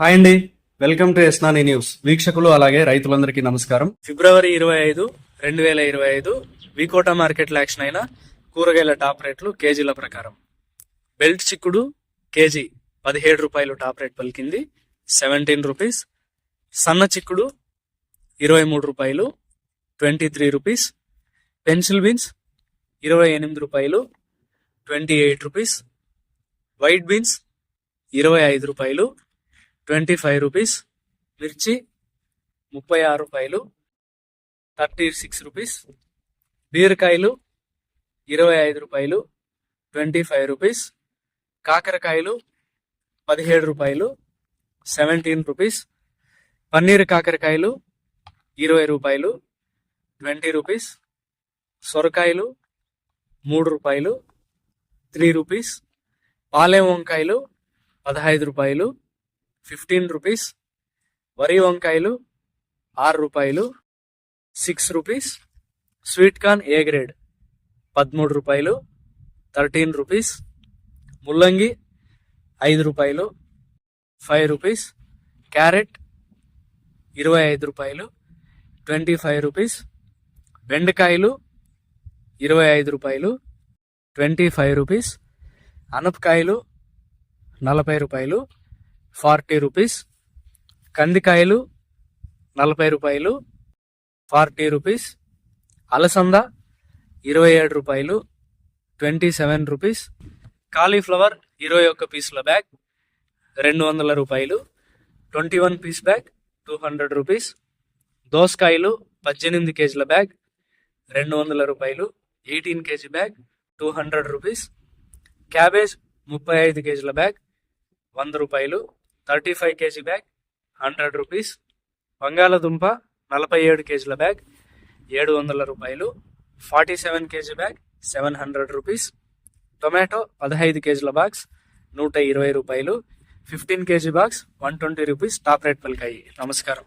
Hi అండి. Welcome to Esnani news. వీక్షకులు అలాగే రైతులందరికీ నమస్కారం. ఫిబ్రవరి ఇరవై ఐదు రెండు వేల ఇరవై ఐదు వికోటా మార్కెట్లో యాక్షన్ అయిన కూరగాయల టాప్ రేట్లు కేజీల ప్రకారం. బెల్ట్ చిక్కుడు కేజీ పదిహేడు రూపాయలు టాప్ రేట్ పలికింది సెవెంటీన్ రూపీస్. సన్న చిక్కుడు ఇరవై మూడు రూపాయలు twenty three rupees. Pencil beans ఇరవై ఎనిమిది రూపాయలు twenty eight rupees. White beans ఇరవై ఐదు రూపాయలు ట్వంటీ ఫైవ్ రూపీస్ మిర్చి ముప్పై ఆరు రూపాయలు థర్టీ సిక్స్ రూపీస్ బీరకాయలు ఇరవై ఐదు రూపాయలు ట్వంటీ ఫైవ్ రూపీస్ కాకరకాయలు పదిహేడు రూపాయలు సెవెంటీన్ రూపీస్ పన్నీర్ కాకరకాయలు ఇరవై రూపాయలు ట్వంటీ రూపీస్ సొరకాయలు మూడు రూపాయలు త్రీ రూపీస్ పాలెం వంకాయలు పదహైదు రూపాయలు ఫిఫ్టీన్ రూపీస్. వరి వంకాయలు ఆరు రూపాయలు. Six rupees. Sweet corn A grade? పదమూడు రూపాయలు. Thirteen rupees. ముల్లంగి ఐదు రూపాయలు. Five rupees. క్యారెట్ ఇరవై ఐదు రూపాయలు. Twenty five rupees. బెండకాయలు ఇరవై ఐదు రూపాయలు. Twenty five rupees. అనపకాయలు నలభై రూపాయలు. Forty rupees. కందికాయలు నలభై రూపాయలు. Forty rupees. అలసంద ఇరవై ఏడు రూపాయలు. Twenty seven rupees. కాలీఫ్లవర్ ఇరవై ఒక్క పీసుల బ్యాగ్. రెండు వందల రూపాయలు. Twenty one piece bag two hundred rupees. దోసకాయలు పద్దెనిమిది కేజీల బ్యాగ్ రెండు వందల రూపాయలు. Eighteen KG bag two hundred rupees. Cabbage ముప్పై ఐదు కేజీల బ్యాగ్ వంద రూపాయలు. Thirty five KG bag hundred rupees. బంగాళదుంప నలభై ఏడు కేజీల బ్యాగ్ ఏడు వందల రూపాయలు. Forty seven KG bag seven hundred rupees. Tomato పదహైదు కేజీల బాక్స్ నూట ఇరవై రూపాయలు. Fifteen KG box one twenty rupees. Top rate పలికాయి. నమస్కారం.